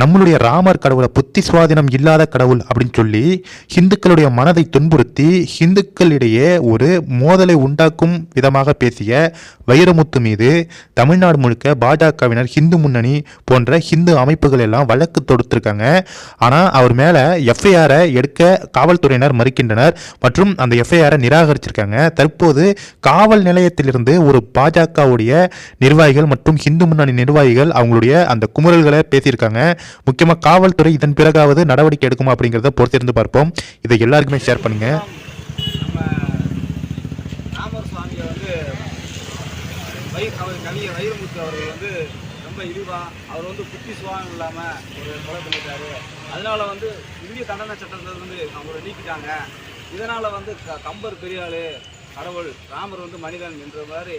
நம்மளுடைய ராமர் கடவுளை புத்தி சுவாதீனம் இல்லாத கடவுள் அப்படின்னு சொல்லி ஹிந்துக்களுடைய மனதை துன்புறுத்தி ஹிந்துக்களிடையே ஒரு மோதலை உண்டாக்கும் விதமாக பேசிய வைரமுத்து மீது தமிழ்நாடு முழுக்க பாஜகவினர் ஹிந்து முன்னணி போன்ற ஹிந்து அமைப்புகள் எல்லாம் வழக்கு தொடுத்திருக்காங்க. ஆனால் அவர் மேலே எஃப்ஐஆரை எடுக்க காவல்துறையினர் மறுக்கின்றனர் மற்றும் அந்த எஃப்ஐஆரை நிராகரிச்சிருக்காங்க. தற்போது காவல் நிலையத்திலிருந்து ஒரு பாஜகவுடைய நிர்வாகிகள் மற்றும் ஹிந்து முன்னணி நிர்வாகிகள் அவங்களுடைய அந்த குமுறல்களை பேசியிருக்காங்க. முக்கியமாக காவல்துறை இதன் பிறகாவது நடவடிக்கை எடுக்குமா அப்படிங்கிறத பொறுத்திருந்து பார்ப்போம். இதை எல்லாருக்குமே ஷேர் பண்ணுங்க. நம்ம ராமர் சுவாமியை வந்து வை அவர் கவிஞர் வைரமுத்து அவர்கள் வந்து ரொம்ப இழிவா அவர் வந்து புத்தி சுவாமி இல்லாமல் ஒரு கொலை பண்ணிட்டாரு. அதனால வந்து இந்திய தண்டனை சட்டத்தை வந்து அவரை நீக்கிட்டாங்க. இதனால வந்து க கம்பர் பெரியாளு கடவுள் ராமர் வந்து மனிதன் என்ற மாதிரி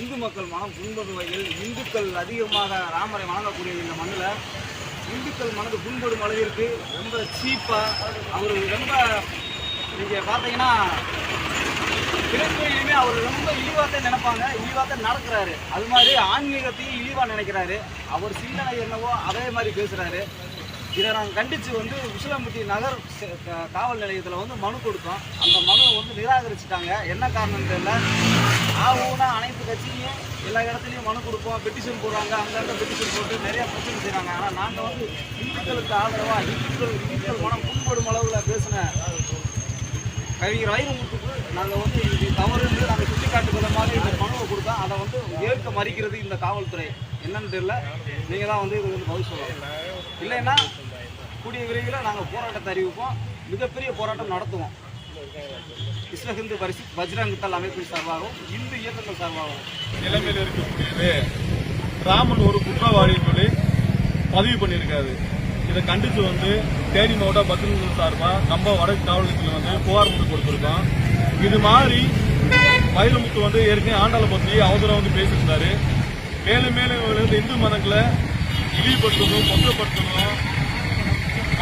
இந்து மக்கள் மனம் புண்படும் வகையில் இந்துக்கள் அதிகமாக ராமரை வணங்கக்கூடிய இந்த மண்ணில் இந்துக்கள் மனது புண்படும் அளவிற்கு ரொம்ப சீப்பாக அவர் ரொம்ப நீங்கள் பார்த்தீங்கன்னா திருக்கோயிலுமே அவர் ரொம்ப இழிவாக நினைப்பாங்க. இழிவாக நடக்கிறாரு. அது மாதிரி ஆன்மீகத்தையும் இழிவாக நினைக்கிறாரு. அவர் சிந்தனை என்னவோ அதே மாதிரி பேசுகிறாரு இதை நாங்கள் கண்டித்து வந்து உசிலம்பட்டி நகர் காவல் நிலையத்தில் வந்து மனு கொடுத்தோம். அந்த மனுவை வந்து நிராகரிச்சிட்டாங்க. என்ன காரணம் தெரியல. ஆகுனா அனைத்து கட்சியும் எல்லா இடத்துலையும் மனு கொடுப்போம் பெட்டிஷன் போடுறாங்க அங்கங்கே பெட்டிஷன் போட்டு நிறைய பிரச்சனை செய்கிறாங்க ஆனால் நாங்கள் வந்து இந்துக்களுக்கு ஆதரவாக இந்துக்கள் இந்துக்கள் மனம் புண்படும் அளவில் பேசின கவிஞர் வைரமுத்துக்கு நாங்கள் வந்து இது தவறு என்று நாங்கள் சுட்டிக்காட்டு விதமாக இந்த மனுவை கொடுத்தோம் அதை வந்து ஏற்க மறிக்கிறது இந்த காவல்துறை. என்னன்னு தெரியல. நீங்கள் தான் வந்து இது வந்து பதில் சொல்லலாம் இல்லைன்னா கூடிய விரைவில் நாங்கள் போராட்டத்தை அறிவிப்போம். மிகப்பெரிய போராட்டம் நடத்துவோம். விஸ்வ ஹிந்து பரிசு பஜ்ரங் தள் அமைப்பின் சார்பாகவும் இந்து இயக்கங்கள் சார்பாகவும். நிலைமையில் இருக்கக்கூடியது. ராமன் ஒரு குற்றவாளின்னு சொல்லி பதிவு பண்ணியிருக்காரு. இதை கண்டித்து வந்து தேனி மாவட்ட பத்திரிகை சார்பாக நம்ம வடக்கு காவல் நிலையத்தில் வந்து புகார் மனு கொடுத்துருக்கோம். இது மாதிரி வைரமுத்து வந்து ஏற்கனவே ஆண்டாளை பற்றி அவசரம் வந்து பேசியிருந்தாரு. மேலும் மேலும் இவர் வந்து இந்து மதங்களை இழிவுபடுத்தணும் கொச்சப்படுத்தணும்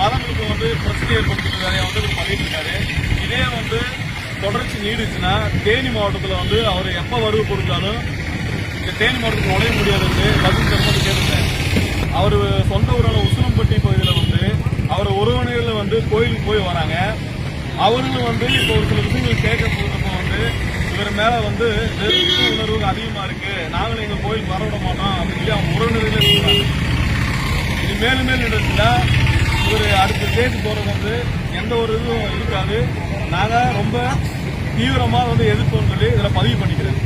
மதங்களுக்கு வந்து பிரச்சனை ஏற்படுத்துறது வேலையை வந்து இவர் பண்ணிட்டு இருக்காரு. இதே வந்து தொடர்ச்சி நீடிச்சுன்னா தேனி மாவட்டத்தில் வந்து அவர் எப்போ வருகை கொடுத்தாலும் இந்த தேனி மாவட்டத்தில் நுழைய முடியாதுன்னு பதில் தரும்போது கேட்டிருந்தேன் அவர் சொந்த ஊரான உசிலம்பட்டி பகுதியில் வந்து அவர் உறவினர்கள் வந்து கோயிலுக்கு போய் வராங்க. அவர்களும் வந்து இப்போ ஒரு சில விஷயங்கள் கேட்க போகிறப்ப வந்து இவர் மேலே வந்து வெறுப்பு உணர்வு அதிகமாக இருக்கு. நாங்களும் எங்கள் கோயிலுக்கு வர விட மாட்டோம் அப்படின்னு சொல்லி அவங்க உறவினர்களே இது மேலும் மேலும் இருந்துச்சுன்னா இவர் அடுத்த ஸ்டேஜ் போகிறது வந்து எந்த ஒரு இதுவும் இருக்காது. நாங்கள் ரொம்ப தீவிரமாக வந்து எதிர்ப்போம்னு சொல்லி இதில் பதிவு பண்ணிக்கிறேன்.